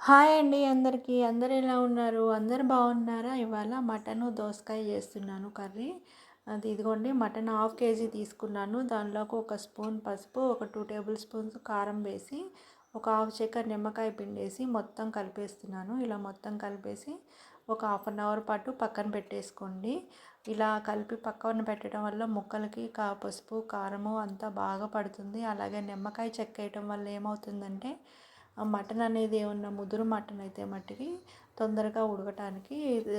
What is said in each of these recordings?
Hi అండి అందరికీ. అందరు ఎలా ఉన్నారు? అందరు బాగున్నారా? ఇవాళ మటను దోసకాయ చేస్తున్నాను కర్రీ. అది ఇదిగోండి మటన్ హాఫ్ కేజీ తీసుకున్నాను. దానిలోకి ఒక స్పూన్ పసుపు ఒక టూ టేబుల్ స్పూన్స్ కారం వేసి ఒక హాఫ్ చెక్క నిమ్మకాయ పిండేసి మొత్తం కలిపేస్తున్నాను. ఇలా మొత్తం కలిపేసి ఒక హాఫ్ అన్ అవర్ పాటు పక్కన పెట్టేసుకోండి. ఇలా కలిపి పక్కన పెట్టడం వల్ల ముక్కలకి కా పసుపు కారము అంతా బాగా పడుతుంది. అలాగే నిమ్మకాయ చెక్కేయటం వల్ల ఏమవుతుందంటే మటన్ అనేది ఏమన్నా ముదురు మటన్ అయితే మట్టికి తొందరగా ఉడకటానికి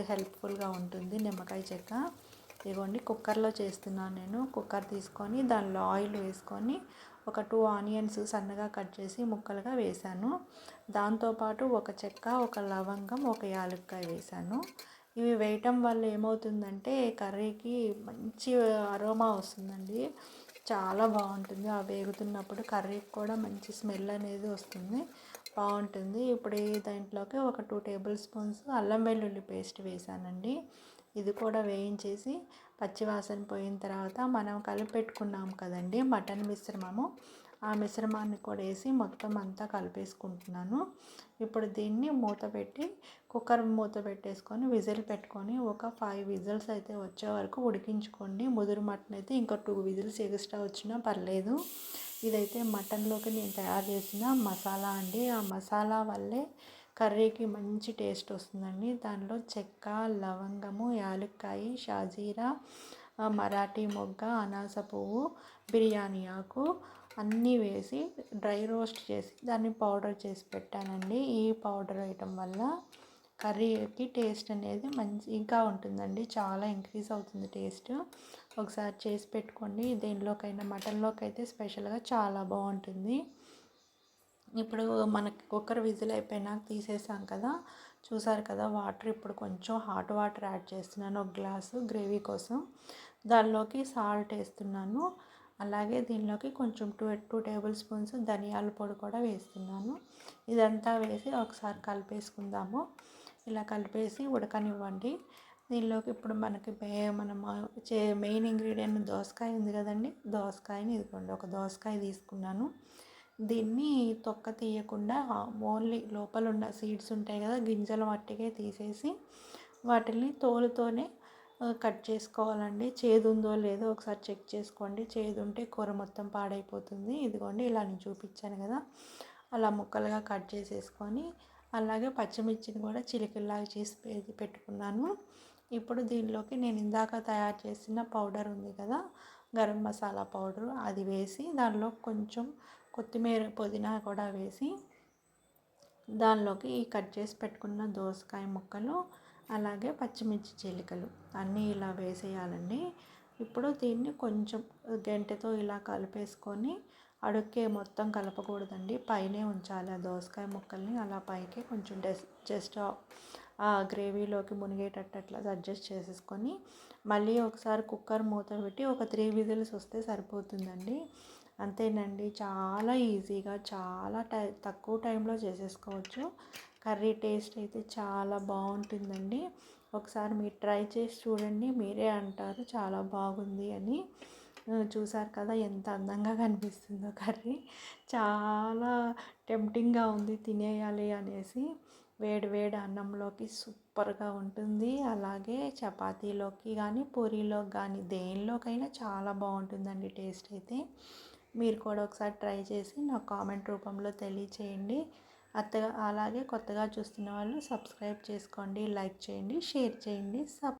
హెల్ప్ఫుల్గా ఉంటుంది నిమ్మకాయ చెక్క. ఇదిగోండి కుక్కర్లో చేస్తున్నాను నేను. కుక్కర్ తీసుకొని దానిలో ఆయిల్ వేసుకొని ఒక టూ ఆనియన్స్ సన్నగా కట్ చేసి ముక్కలుగా వేశాను దాంతోపాటు ఒక చెక్క ఒక లవంగం ఒక యాలక్కాయ వేశాను ఇవి వేయటం వల్ల ఏమవుతుందంటే కర్రీకి మంచి అరోమా వస్తుందండి. చాలా బాగుంటుంది. ఆ వేగుతున్నప్పుడు కర్రీకి కూడా మంచి స్మెల్ అనేది వస్తుంది. బాగుంటుంది. ఇప్పుడు దాంట్లోకి ఒక టూ టేబుల్ స్పూన్స్ అల్లం వెల్లుల్లి పేస్ట్ వేసానండి. ఇది కూడా వేయించేసి పచ్చివాసన పోయిన తర్వాత మనం కలిపి పెట్టుకున్నాం కదండి మటన్ మిశ్రమము. ఆ మిశ్రమాన్ని కూడా వేసి మొత్తం అంతా కలిపేసుకుంటున్నాను. ఇప్పుడు దీన్ని మూత పెట్టి కుక్కర్ మూత పెట్టేసుకొని విజిల్ పెట్టుకొని ఒక ఫైవ్ విజిల్స్ అయితే వచ్చే వరకు ఉడికించుకోండి. ముదురు మటన్ అయితే ఇంకా టూ విజిల్స్ ఎక్స్ట్రా వచ్చినా పర్లేదు. ఇదైతే మటన్లోకి నేను తయారు చేసిన మసాలా అండి. ఆ మసాలా వల్లే కర్రీకి మంచి టేస్ట్ వస్తుందండి. దానిలో చెక్క లవంగము యాలక్కాయ షాజీరా మరాఠీ మొగ్గ అనాస పువ్వు బిర్యానీ ఆకు అన్నీ వేసి డ్రై రోస్ట్ చేసి దాన్ని పౌడర్ చేసి పెట్టానండి. ఈ పౌడర్ వేయటం వల్ల కర్రీకి టేస్ట్ అనేది మంచి ఇంకా ఉంటుందండి. చాలా ఇంక్రీజ్ అవుతుంది టేస్ట్. ఒకసారి చేసి పెట్టుకోండి. దేనిలోకైనా మటన్లోకి అయితే స్పెషల్గా చాలా బాగుంటుంది. ఇప్పుడు మనకి కుక్కర్ విజిల్ అయిపోయినాక తీసేసాం కదా. చూసారు కదా వాటర్ ఇప్పుడు కొంచెం హాట్ వాటర్ యాడ్ చేస్తున్నాను. ఒక గ్లాసు గ్రేవీ కోసం. దానిలోకి సాల్ట్ వేస్తున్నాను. అలాగే దీనిలోకి కొంచెం టూ టూ టేబుల్ స్పూన్స్ ధనియాల పొడి కూడా వేస్తున్నాను. ఇదంతా వేసి ఒకసారి కలిపేసుకుందాము. ఇలా కలిపేసి ఉడకనివ్వండి. దీనిలోకి ఇప్పుడు మనకి మనం చే మెయిన్ ఇంగ్రీడియంట్ దోసకాయ ఉంది కదండి. దోసకాయని ఇదిగోండి ఒక దోసకాయ తీసుకున్నాను. దీన్ని తొక్క తీయకుండా ఓన్లీ లోపల ఉన్న సీడ్స్ ఉంటాయి కదా గింజలు మట్టికే తీసేసి వాటిని తోలుతోనే కట్ చేసుకోవాలండి. చేదు ఉందో లేదో ఒకసారి చెక్ చేసుకోండి. చేదు ఉంటే కూర మొత్తం పాడైపోతుంది. ఇదిగోండి ఇలా నేను చూపించాను కదా. అలా ముక్కలుగా కట్ చేసేసుకొని అలాగే పచ్చిమిర్చిని కూడా చిలికల్లాగా చేసి పెట్టుకున్నాను. ఇప్పుడు దీనిలోకి నేను ఇందాక తయారు చేసిన పౌడర్ ఉంది కదా గరం మసాలా పౌడర్ అది వేసి దానిలో కొంచెం కొత్తిమీర పుదీనా కూడా వేసి దానిలోకి ఈ కట్ చేసి పెట్టుకున్న దోసకాయ ముక్కలు అలాగే పచ్చిమిర్చి చీలికలు అన్నీ ఇలా వేసేయాలండి. ఇప్పుడు దీన్ని కొంచెం గంటెతో ఇలా కలిపేసుకొని అడుక్కే మొత్తం కలపకూడదండి. పైనే ఉంచాలి ఆ దోసకాయ ముక్కల్ని. అలా పైకి కొంచెం జస్ట్ ఆ గ్రేవీలోకి మునిగేటట్టు అట్లా అడ్జస్ట్ చేసేసుకొని మళ్ళీ ఒకసారి కుక్కర్ మూత పెట్టి ఒక త్రీ విజిల్స్ వస్తే సరిపోతుందండి. అంతేనండి. చాలా ఈజీగా చాలా టై తక్కువ టైంలో చేసేసుకోవచ్చు. కర్రీ టేస్ట్ అయితే చాలా బాగుంటుందండి. ఒకసారి మీరు ట్రై చేసి చూడండి మీరే అంటారు చాలా బాగుంది అని. చూసారు కదా ఎంత అందంగా కనిపిస్తుందో కర్రీ. చాలా టెంప్టింగ్గా ఉంది తినేయాలి అనేసి. వేడి వేడి అన్నంలోకి సూపర్గా ఉంటుంది. అలాగే చపాతీలోకి కానీ పూరీలోకి కానీ దేనిలోకైనా చాలా బాగుంటుందండి టేస్ట్ అయితే. మీరు కూడా ఒకసారి ట్రై చేసి నాకు కామెంట్ రూపంలో తెలియచేయండి. అత్తగా అలాగే కొత్తగా చూస్తున్న వాళ్ళు సబ్స్క్రైబ్ చేసుకోండి లైక్ చేయండి షేర్ చేయండి సబ్